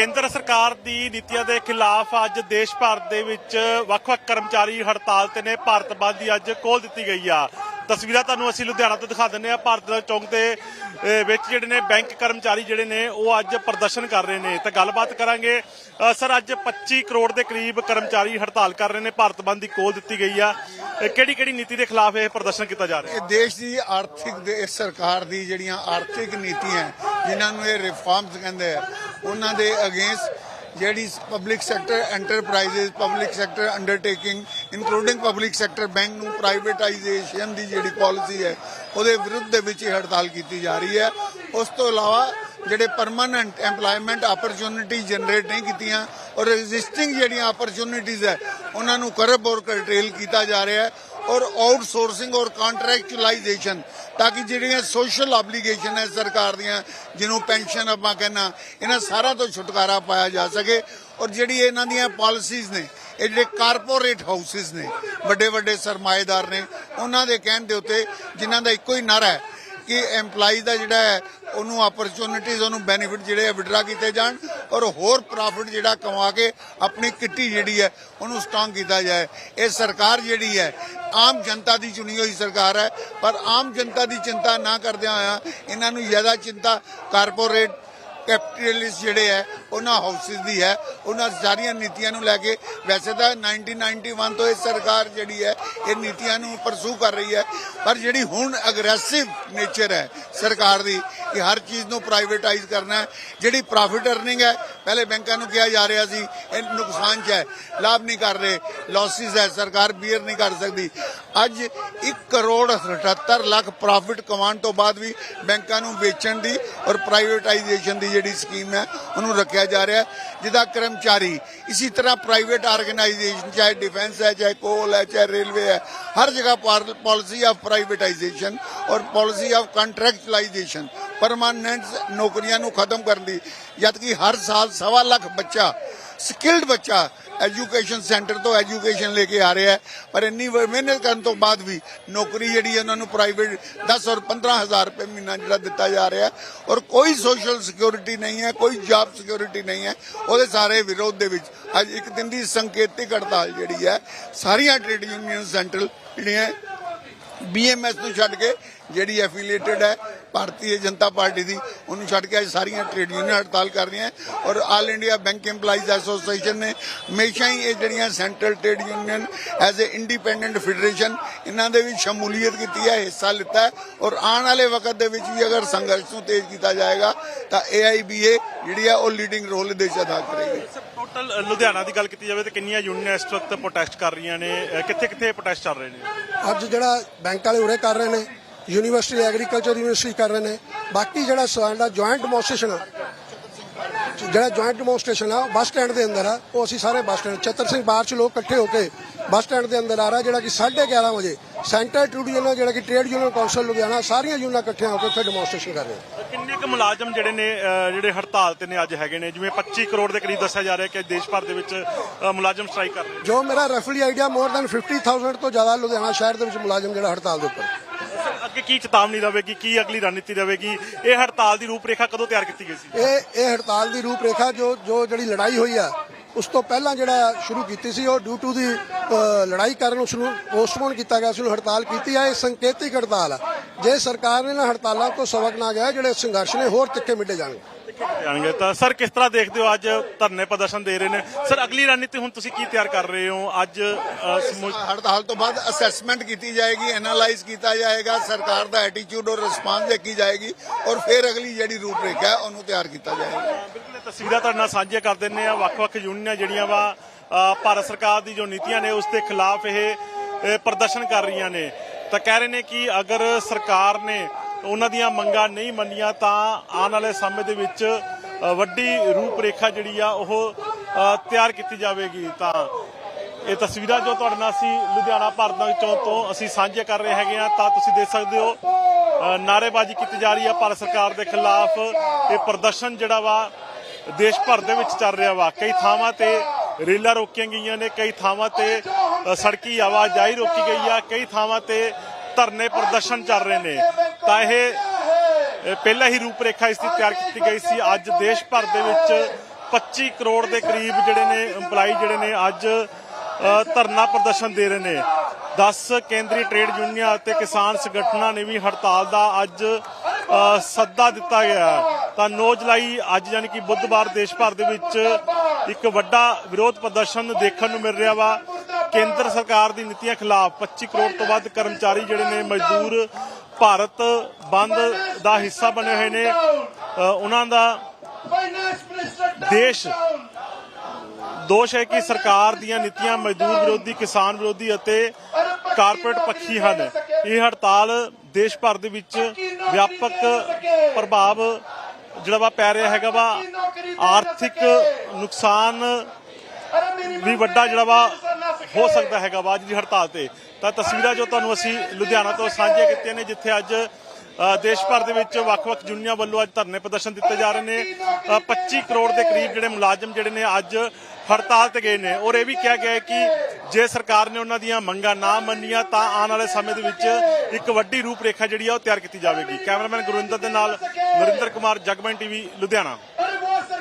ਕੇਂਦਰ ਸਰਕਾਰ ਦੀ ਨੀਤੀਆਂ ਦੇ ਖਿਲਾਫ ਅੱਜ ਦੇਸ਼ ਭਰ ਦੇ ਵਿੱਚ ਵੱਖ-ਵੱਖ ਕਰਮਚਾਰੀ ਹੜਤਾਲ ਤੇ ਨੇ ਭਾਰਤ ਬੰਦ ਦੀ ਅੱਜ ਕੋਲ ਦਿੱਤੀ ਗਈ ਆ। ਤਸਵੀਰਾਂ ਤੁਹਾਨੂੰ ਅਸੀਂ ਲੁਧਿਆਣਾ ਤੋਂ ਦਿਖਾ ਦਿੰਦੇ ਆ। ਭਾਰਤ ਦਾ ਚੌਂਕ ਦੇ ਵਿੱਚ ਜਿਹੜੇ ਨੇ ਬੈਂਕ ਕਰਮਚਾਰੀ ਜਿਹੜੇ ਨੇ, ਉਹ ਅੱਜ ਪ੍ਰਦਰਸ਼ਨ ਕਰ ਰਹੇ ਨੇ। ਤਾਂ ਗੱਲਬਾਤ ਕਰਾਂਗੇ ਸਰ ਅੱਜ 25 ਕਰੋੜ ਦੇ ਕਰੀਬ ਕਰਮਚਾਰੀ ਹੜਤਾਲ ਕਰ ਰਹੇ ਨੇ। ਭਾਰਤ ਬੰਦ ਦੀ ਕੋਲ ਦਿੱਤੀ ਗਈ ਆ। ਕਿਹੜੀ ਕਿਹੜੀ ਨੀਤੀ ਦੇ ਖਿਲਾਫ ਇਹ ਪ੍ਰਦਰਸ਼ਨ ਕੀਤਾ ਜਾ ਰਿਹਾ? ਇਹ ਦੇਸ਼ ਦੀ ਆਰਥਿਕ ਦੇ ਸਰਕਾਰ ਦੀ ਜਿਹੜੀਆਂ ਆਰਥਿਕ ਨੀਤੀਆਂ ਜਿਨ੍ਹਾਂ ਨੂੰ ਇਹ ਰਿਫਾਰਮਸ ਕਹਿੰਦੇ ਆ, ਉਹਨਾਂ ਦੇ ਅਗੇਂਸਟ ਜਿਹੜੀ public sector enterprises public sector undertaking including public sector bank ਨੂੰ ਪ੍ਰਾਈਵੇਟਾਈਜੇਸ਼ਨ ਦੀ ਜਿਹੜੀ ਪਾਲਿਸੀ ਹੈ, ਉਹਦੇ ਵਿਰੁੱਧ ਦੇ ਵਿੱਚ ਇਹ ਹੜਤਾਲ ਕੀਤੀ ਜਾ ਰਹੀ ਹੈ। ਉਸ ਤੋਂ ਇਲਾਵਾ ਜਿਹੜੇ ਪਰਮਾਨੈਂਟ EMPLOYMENT ਆਪਰਚੁਨਿਟੀ ਜਨਰੇਟ ਨਹੀਂ ਕੀਤੀਆਂ, ਔਰ ਐਗਜ਼ਿਸਟਿੰਗ ਜਿਹੜੀਆਂ ਆਪਰਚੁਨਿਟੀਜ਼ ਹੈ, ਉਹਨਾਂ ਨੂੰ ਕਰਬ ਔਰ ਕਰਟੇਲ ਕੀਤਾ ਜਾ ਰਿਹਾ ਹੈ। ਔਰ ਆਊਟਸੋਰਸਿੰਗ ਔਰ ਕੰਟਰੈਕਚੁਅਲਾਈਜੇਸ਼ਨ ਤਾਂ ਕਿ ਜਿਹੜੀਆਂ ਸੋਸ਼ਲ ਆਬਲੀਗੇਸ਼ਨ ਹੈ ਸਰਕਾਰ ਦੀਆਂ, ਜਿਹਨੂੰ ਪੈਨਸ਼ਨ ਆਪਾਂ ਕਹਿੰਨਾ ਇਹਨਾਂ ਸਾਰਾ ਤੋਂ ਛੁਟਕਾਰਾ ਪਾਇਆ ਜਾ ਸਕੇ। ਔਰ ਜਿਹੜੀ ਇਹਨਾਂ ਦੀਆਂ ਪਾਲਿਸੀਜ਼ ਨੇ, ਇਹ ਜਿਹੜੇ ਕਾਰਪੋਰੇਟ ਹਾਊਸਿਸ ਨੇ, ਵੱਡੇ ਵੱਡੇ ਸਰਮਾਏਦਾਰ ਨੇ, ਉਹਨਾਂ ਦੇ ਕਹਿਣ ਦੇ ਉੱਤੇ ਜਿਨ੍ਹਾਂ ਦਾ ਇੱਕੋ ਹੀ ਨਾਰਾ ਹੈ ਕਿ EMPLOYEE ਦਾ ਜਿਹੜਾ ਹੈ, ਉਹਨੂੰ ਆਪਰਚੁਨਿਟੀਜ਼ ਉਹਨੂੰ ਬੈਨੀਫਿਟ ਜਿਹੜੇ ਆ ਵਿਡਰਾ ਕੀਤੇ ਜਾਣ। ਔਰ ਹੋਰ ਪ੍ਰੋਫਿਟ ਜਿਹੜਾ ਕਮਾ ਕੇ ਆਪਣੀ ਕਿੱਟੀ ਜਿਹੜੀ ਹੈ, ਉਹਨੂੰ ਸਟਰੋਂਗ ਕੀਤਾ ਜਾਏ। ਇਹ ਸਰਕਾਰ ਜਿਹੜੀ ਹੈ, ਆਮ ਜਨਤਾ ਦੀ ਚੁਣੀ ਹੋਈ ਸਰਕਾਰ ਹੈ, ਪਰ ਆਮ ਜਨਤਾ ਦੀ ਚਿੰਤਾ ਨਾ ਕਰਦਿਆਂ ਹੋਇਆ, ਇਹਨਾਂ ਨੂੰ ਜ਼ਿਆਦਾ ਚਿੰਤਾ ਕਾਰਪੋਰੇਟ ਕੈਪੀਟਲਿਸਟ ਜਿਹੜੇ ਹੈ, ਉਹਨਾਂ ਹਾਊਸਿਸ ਦੀ ਹੈ, ਉਹਨਾਂ ਸਾਰੀਆਂ ਨੀਤੀਆਂ ਨੂੰ ਲੈ ਕੇ ਵੈਸੇ ਤਾਂ 1991 ਤੋਂ ਇਹ ਸਰਕਾਰ ਜਿਹੜੀ ਹੈ, ਇਹ ਨੀਤੀਆਂ ਨੂੰ ਪਰਸੂ ਕਰ ਰਹੀ ਹੈ। ਪਰ ਜਿਹੜੀ ਹੁਣ ਅਗਰੈਸਿਵ ਨੇਚਰ ਹੈ ਸਰਕਾਰ ਦੀ, ਕਿ ਹਰ ਚੀਜ਼ ਨੂੰ ਪ੍ਰਾਈਵੇਟਾਈਜ਼ ਕਰਨਾ ਜਿਹੜੀ ਪ੍ਰੋਫਿਟ ਅਰਨਿੰਗ ਹੈ, ਪਹਿਲੇ ਬੈਂਕਾਂ ਨੂੰ ਕਿਹਾ ਜਾ ਰਿਹਾ ਸੀ, ਇਹ ਨੁਕਸਾਨ 'ਚ ਹੈ, ਲਾਭ ਨਹੀਂ ਕਰ ਰਹੇ ਲਾਸਿਸ ਹੈ, ਸਰਕਾਰ ਬੀਅਰ ਨਹੀਂ ਕਰ ਸਕਦੀ। ਅੱਜ 1 ਕਰੋੜ 77 ਲੱਖ ਪ੍ਰੋਫਿਟ ਕਮਾਉਣ ਤੋਂ ਬਾਅਦ ਵੀ ਬੈਂਕਾਂ ਨੂੰ ਵੇਚਣ ਦੀ ਔਰ ਪ੍ਰਾਈਵੇਟਾਈਜੇਸ਼ਨ ਦੀ ਜਿਹੜੀ ਸਕੀਮ ਹੈ, ਉਹਨੂੰ ਰੱਖਿਆ ਜਾ ਰਿਹਾ ਜਿਹਦਾ ਕਰਮਚਾਰੀ ਇਸੇ ਤਰ੍ਹਾਂ ਪ੍ਰਾਈਵੇਟ ਆਰਗੇਨਾਈਜੇਸ਼ਨ ਚਾਹੇ ਡਿਫੈਂਸ ਹੈ, ਚਾਹੇ ਕੋਲ ਹੈ, ਚਾਹੇ ਰੇਲਵੇ ਹੈ, ਹਰ ਜਗ੍ਹਾ ਪਾਲਿਸੀ ਆਫ ਪ੍ਰਾਈਵੇਟਾਈਜੇਸ਼ਨ ਔਰ ਪਾਲਿਸੀ ਆਫ ਕੰਟਰੈਕਚੁਅਲਾਈਜੇਸ਼ਨ ਪਰਮਾਨੈਂਟ ਨੌਕਰੀਆਂ ਨੂੰ ਖਤਮ ਕਰਨ ਦੀ ਜਦਕਿ ਹਰ ਸਾਲ ਸਵਾ ਲੱਖ ਬੱਚਾ ਸਕਿਲਡ ਬੱਚਾ ਐਜੂਕੇਸ਼ਨ ਸੈਂਟਰ ਤੋਂ ਐਜੂਕੇਸ਼ਨ ਲੈ ਕੇ ਆ ਰਿਹਾ ਹੈ। ਪਰ ਇੰਨੀ ਮਿਹਨਤ ਕਰਨ ਤੋਂ ਬਾਅਦ ਵੀ ਨੌਕਰੀ ਜਿਹੜੀ ਹੈ ਉਹਨਾਂ ਨੂੰ ਪ੍ਰਾਈਵੇਟ 10 ਔਰ 15000 ਰੁਪਏ ਮਹੀਨਾ ਜਿਹੜਾ ਦਿੱਤਾ ਜਾ ਰਿਹਾ ਹੈ। ਔਰ ਕੋਈ ਸੋਸ਼ਲ ਸਿਕਿਉਰਿਟੀ ਨਹੀਂ ਹੈ, ਕੋਈ ਜੌਬ ਸਿਕਿਉਰਿਟੀ ਨਹੀਂ ਹੈ। ਉਹਦੇ ਸਾਰੇ ਵਿਰੋਧ ਦੇ ਵਿੱਚ ਅੱਜ ਇੱਕ ਦਿਨ ਦੀ ਸੰਕੇਤਿਕ ਹੜਤਾਲ ਜਿਹੜੀ ਹੈ, ਸਾਰੀਆਂ ਟ੍ਰੇਡ ਯੂਨੀਅਨ ਸੈਂਟਰਲ ਜਿਹੜੀਆਂ ਬੀਐਮਐਸ ਨੂੰ ਛੱਡ ਕੇ ਜਿਹੜੀ ਐਫੀਲੀਏਟਡ ਹੈ ਭਾਰਤੀ ਜਨਤਾ ਪਾਰਟੀ ਦੀ, ਉਹਨੂੰ ਛੱਡ ਕੇ ਅੱਜ ਸਾਰੀਆਂ ਟ੍ਰੇਡ ਯੂਨੀਅਨ ਹੜਤਾਲ ਕਰ ਰਹੀਆਂ ਔਰ all India bank EMPLOYEES association ਨੇ ਹਮੇਸ਼ਾ ਹੀ ਇਹ ਜਿਹੜੀਆਂ central trade union as a independent federation ਇਹਨਾਂ ਦੇ ਵੀ ਸ਼ਮੂਲੀਅਤ ਕੀਤੀ ਹੈ, ਹਿੱਸਾ ਲਿੱਤਾ ਹੈ ਔਰ ਆਉਣ ਵਾਲੇ ਵਕਤ ਦੇ ਵਿੱਚ ਵੀ ਅਗਰ ਸੰਘਰਸ਼ ਨੂੰ ਤੇਜ਼ ਕੀਤਾ ਜਾਏਗਾ ਤਾਂ AIBA ਜਿਹੜੀ ਹੈ ਉਹ ਲੀਡਿੰਗ ਰੋਲ ਦੇ ਅਦਾ ਕਰੇਗੀ। ਟੋਟਲ ਲੁਧਿਆਣਾ ਦੀ ਗੱਲ ਕੀਤੀ ਜਾਵੇ ਤਾਂ ਕਿੰਨੀਆਂ ਯੂਨੀਅਨਾਂ ਇਸ ਵਕਤ ਪ੍ਰੋਟੈਸਟ ਕਰ ਰਹੀਆਂ ਨੇ? ਕਿੱਥੇ ਕਿੱਥੇ ਪ੍ਰੋਟੈਸਟ ਚੱਲ ਰਹੇ ਨੇ? ਅੱਜ ਜਿਹੜਾ ਬੈਂਕ ਵਾਲੇ ਉਰੇ ਕਰ ਰਹੇ ਨੇ ਯੂਨੀਵਰਸਿਟੀ ਐਗਰੀਕਲਚਰ ਯੂਨੀਵਰਸਿਟੀ ਕਰ ਰਹੇ ਨੇ, ਬਾਕੀ ਜਿਹੜਾ ਸਾਡਾ ਜੁਆਇੰਟ ਡੈਮੋਨਸਟ੍ਰੇਸ਼ਨ ਜਿਹੜਾ ਜੁਆਇੰਟ ਡੈਮੋਨਸਟ੍ਰੇਸ਼ਨ ਆ ਬੱਸ ਸਟੈਂਡ ਦੇ ਅੰਦਰ ਆ। ਉਹ ਅਸੀਂ ਸਾਰੇ ਬੱਸ ਸਟੈਂਡ ਚਤਰ ਸਿੰਘ ਬਾਹਰ ਚ ਲੋਕ ਇਕੱਠੇ ਹੋ ਕੇ ਬੱਸ ਸਟੈਂਡ ਦੇ ਅੰਦਰ ਆ ਰਿਹਾ ਜਿਹੜਾ ਕਿ 11:30 ਵਜੇ ਸੈਂਟਰ ਟ੍ਰੇਡ ਯੂਨੀਅਨ ਜਿਹੜਾ ਕਿ ਟ੍ਰੇਡ ਯੂਨੀਅਨ ਕੌਂਸਲ ਲੁਧਿਆਣਾ ਸਾਰੀਆਂ ਯੂਨੀਅਨਾਂ ਇਕੱਠੀਆਂ ਹੋ ਕੇ ਉੱਥੇ ਡੈਮੋਨਸਟ੍ਰੇਸ਼ਨ ਕਰ ਰਹੇ ਕਿੰਨੇ ਕੁ ਮੁਲਾਜ਼ਮ ਜਿਹੜੇ ਨੇ ਜਿਹੜੇ ਹੜਤਾਲ ਤੇ ਨੇ ਅੱਜ ਹੈਗੇ ਨੇ? ਜਿਵੇਂ 25 ਕਰੋੜ ਦੇ ਕਰੀਬ ਦੱਸਿਆ ਜਾ ਰਿਹਾ ਕਿ ਦੇਸ਼ ਭਰ ਦੇ ਵਿੱਚ ਮੁਲਾਜ਼ਮ ਸਟ੍ਰਾਈਕ ਕਰ ਰਹੇ ਜੋ ਮੇਰਾ ਰਫਲੀ ਆਈਡੀਆ ਮੋਰ ਦੈਨ 50000 ਤੋਂ ਜ਼ਿਆਦਾ ਲੁਧਿਆਣਾ ਸ਼ਹਿਰ ਦੇ ਵਿੱਚ ਮੁਲਾਜ਼ਮ ਜਿਹੜਾ ਹੜਤਾਲ ਦੇ ਉੱਪਰ। ਅੱਗੇ ਕੀ ਚੇਤਾਵਨੀ ਰਹੇਗੀ ਕੀ ਅਗਲੀ ਰਣਨੀਤੀ ਰਹੇਗੀ ਇਹ ਹੜਤਾਲ ਦੀ ਰੂਪਰੇਖਾ ਕਦੋਂ ਤਿਆਰ ਕੀਤੀ ਗਈ ਸੀ? ਇਹ ਇਹ ਹੜਤਾਲ ਦੀ ਰੂਪਰੇਖਾ ਜੋ ਜੋ ਜਿਹੜੀ ਲੜਾਈ ਹੋਈ ਆ, ਉਸ ਤੋਂ ਪਹਿਲਾਂ ਜਿਹੜਾ ਸ਼ੁਰੂ ਕੀਤੀ ਸੀ, ਉਹ ਡਿਊ ਟੂ ਦੀ ਲੜਾਈ ਕਾਰਨ ਉਸ ਨੂੰ ਪੋਸਟਪੋਨ ਕੀਤਾ ਗਿਆ ਸੀ ਉਹਨੂੰ ਹੜਤਾਲ ਕੀਤੀ ਆ, ਇਹ ਸੰਕੇਤਿਕ ਹੜਤਾਲ ਆ। ਜੇ ਸਰਕਾਰ ਨੇ ਨਾ ਹੜਤਾਲਾਂ ਤੋਂ ਸਬਕ ਨਾ ਗਿਆ, ਜਿਹੜੇ ਸੰਘਰਸ਼ ਨੇ, ਹੋਰ ਤਿੱਖੇ ਮਿਟੇ ਜਾਣਗੇ। ਜਾਣਗੇ। ਤਾਂ ਸਰ ਕਿਸ ਤਰ੍ਹਾਂ ਦੇਖਦੇ ਹੋ ਅੱਜ ਧਰਨੇ ਪ੍ਰਦਰਸ਼ਨ ਦੇ ਰਹੇ ਨੇ? ਸਰ ਅਗਲੀ ਰਣਨੀਤੀ ਹੁਣ ਤੁਸੀਂ ਕੀ ਤਿਆਰ ਕਰ ਰਹੇ ਹੋ? ਅੱਜ ਹੜਤਾਲ ਤੋਂ ਬਾਅਦ ਅਸੈਸਮੈਂਟ ਕੀਤੀ ਜਾਏਗੀ ਐਨਾਲਾਈਜ਼ ਕੀਤਾ ਜਾਏਗਾ ਸਰਕਾਰ ਦਾ ਐਟੀਟਿਊਡ ਔਰ ਰਿਸਪਾਂਸ ਦੇਖੀ ਜਾਏਗੀ ਔਰ ਫਿਰ ਅਗਲੀ ਜਿਹੜੀ ਰੂਪਰੇਖਾ ਹੈ ਉਹਨੂੰ ਤਿਆਰ ਕੀਤਾ ਜਾਏਗਾ। ਬਿਲਕੁਲ ਇਹ ਤਸਵੀਰਾਂ ਤੁਹਾਡੇ ਨਾਲ ਸਾਂਝੀਆਂ ਕਰ ਦਿੰਨੇ ਆ ਵੱਖ-ਵੱਖ ਯੂਨੀਅਨਾਂ ਜਿਹੜੀਆਂ ਵਾ ਭਾਰਤ ਸਰਕਾਰ ਦੀ ਜੋ ਨੀਤੀਆਂ ਨੇ ਉਸ ਦੇ ਖਿਲਾਫ ਇਹ ਪ੍ਰਦਰਸ਼ਨ ਕਰ ਰਹੀਆਂ ਨੇ। ਤਾਂ ਕਹਿ ਰਹੇ ਨੇ ਕਿ ਅਗਰ ਸਰਕਾਰ ਨੇ ਉਹਨਾਂ ਦੀਆਂ ਮੰਗਾਂ ਨਹੀਂ ਮੰਨੀਆਂ ਤਾਂ ਆਉਣ ਵਾਲੇ ਸਮੇਂ ਦੇ ਵਿੱਚ ਵੱਡੀ ਰੂਪਰੇਖਾ ਜਿਹੜੀ ਆ ਉਹ ਤਿਆਰ ਕੀਤੀ ਜਾਵੇਗੀ। ਤਾਂ ਇਹ ਤਸਵੀਰਾਂ ਜੋ ਤੁਹਾਡੇ ਨਾਲ ਅਸੀਂ ਲੁਧਿਆਣਾ ਭਾਰਤ ਚੌਂਕ ਤੋਂ ਅਸੀਂ ਸਾਂਝੇ ਕਰ ਰਹੇ ਹੈਗੇ ਆ ਤਾਂ ਤੁਸੀਂ ਦੇਖ ਸਕਦੇ ਹੋ ਅ, ਨਾਅਰੇਬਾਜ਼ੀ ਕੀਤੀ ਜਾ ਰਹੀ ਆ ਭਾਰਤ ਸਰਕਾਰ ਦੇ ਖਿਲਾਫ। ਇਹ ਪ੍ਰਦਰਸ਼ਨ ਜਿਹੜਾ ਵਾ ਦੇਸ਼ ਭਰ ਦੇ ਵਿੱਚ ਚੱਲ ਰਿਹਾ ਵਾ। ਕਈ ਥਾਵਾਂ ਤੇ ਰੇਲਾਂ ਰੋਕੀਆਂ ਗਈਆਂ ਨੇ ਕਈ ਥਾਵਾਂ ਤੇ ਸੜਕੀ ਆਵਾਜਾਈ ਰੋਕੀ ਗਈ ਆ ਕਈ ਥਾਵਾਂ ਤੇ ਧਰਨੇ ਪ੍ਰਦਰਸ਼ਨ ਚੱਲ ਰਹੇ ਨੇ। ਤਾਂ ਇਹ ਪਹਿਲਾਂ ਹੀ ਰੂਪਰੇਖਾ ਇਸ ਦੀ ਤਿਆਰ ਕੀਤੀ ਗਈ ਸੀ। ਅੱਜ ਦੇਸ਼ ਭਰ ਦੇ ਵਿੱਚ 25 ਕਰੋੜ ਦੇ ਕਰੀਬ ਜਿਹੜੇ ਨੇ EMPLOYE ਜਿਹੜੇ ਨੇ ਅੱਜ ਧਰਨਾ ਪ੍ਰਦਰਸ਼ਨ ਦੇ ਰਹੇ ਨੇ। 10 ਕੇਂਦਰੀ ਟ੍ਰੇਡ ਯੂਨੀਅਨਾਂ ਅਤੇ ਕਿਸਾਨ ਸੰਗਠਨਾਂ ਨੇ ਵੀ ਹੜਤਾਲ ਦਾ ਅੱਜ ਸੱਦਾ ਦਿੱਤਾ ਗਿਆ ਤਾਂ 9 ਜੁਲਾਈ ਅੱਜ ਯਾਨੀ ਕਿ ਬੁੱਧਵਾਰ ਦੇਸ਼ ਭਰ ਦੇ ਵਿੱਚ ਇੱਕ ਵੱਡਾ ਵਿਰੋਧ ਪ੍ਰਦਰਸ਼ਨ ਦੇਖਣ ਨੂੰ ਮਿਲ ਰਿਹਾ ਵਾ। ਕੇਂਦਰ ਸਰਕਾਰ ਦੀ ਨੀਤੀਆਂ ਖਿਲਾਫ 25 ਕਰੋੜ ਤੋਂ ਵੱਧ ਕਰਮਚਾਰੀ ਜਿਹੜੇ ਨੇ ਮਜ਼ਦੂਰ ਭਾਰਤ ਬੰਦ ਦਾ ਹਿੱਸਾ ਬਣੇ ਹੋਏ ਨੇ। ਉਹਨਾਂ ਦਾ ਦੇਸ਼ ਦੋਸ਼ ਹੈ ਕਿ ਸਰਕਾਰ ਦੀਆਂ ਨੀਤੀਆਂ ਮਜ਼ਦੂਰ ਵਿਰੋਧੀ ਕਿਸਾਨ ਵਿਰੋਧੀ ਅਤੇ ਕਾਰਪੋਰੇਟ ਪੱਖੀ ਹਨ। ਇਹ ਹੜਤਾਲ ਦੇਸ਼ ਭਰ ਦੇ ਵਿੱਚ ਵਿਆਪਕ ਪ੍ਰਭਾਵ ਜਿਹੜਾ ਵਾ ਪੈ ਰਿਹਾ ਹੈਗਾ ਵਾ। ਆਰਥਿਕ ਨੁਕਸਾਨ ਵੀ ਵੱਡਾ ਜਿਹੜਾ ਵਾ ਹੋ ਸਕਦਾ ਹੈਗਾ ਵਾ ਅੱਜ ਦੀ ਹੜਤਾਲ ਤੇ। ਤਾਂ ਤਸਵੀਰਾਂ ਜੋ ਤੁਹਾਨੂੰ ਅਸੀਂ ਲੁਧਿਆਣਾ ਤੋਂ ਸਾਂਝੀਆਂ ਕੀਤੀਆਂ ਨੇ ਜਿੱਥੇ ਅੱਜ ਦੇਸ਼ ਭਰ ਦੇ ਵਿੱਚ ਵੱਖ-ਵੱਖ ਯੂਨੀਅਨਾਂ ਵੱਲੋਂ ਅੱਜ ਧਰਨੇ ਪ੍ਰਦਰਸ਼ਨ ਦਿੱਤੇ ਜਾ ਰਹੇ ਨੇ। ਅ, 25 ਕਰੋੜ ਦੇ ਕਰੀਬ ਜਿਹੜੇ ਮੁਲਾਜ਼ਮ ਜਿਹੜੇ ਨੇ ਅੱਜ ਹੜਤਾਲ ਤੇ ਗਏ ਨੇ। ਔਰ ਇਹ ਵੀ ਕਿਹਾ ਗਿਆ ਹੈ ਕਿ ਜੇ ਸਰਕਾਰ ਨੇ ਉਹਨਾਂ ਦੀਆਂ ਮੰਗਾਂ ਨਾ ਮੰਨੀਆਂ ਤਾਂ ਆਉਣ ਵਾਲੇ ਸਮੇਂ ਦੇ ਵਿੱਚ ਇੱਕ ਵੱਡੀ ਰੂਪਰੇਖਾ ਜਿਹੜੀ ਆ ਉਹ ਤਿਆਰ ਕੀਤੀ ਜਾਵੇਗੀ। ਕੈਮਰਾਮੈਨ ਗੁਰਵਿੰਦਰ ਦੇ ਨਾਲ ਨਰਿੰਦਰ ਕੁਮਾਰ ਜਗਮਨ ਟੀਵੀ ਲੁਧਿਆਣਾ।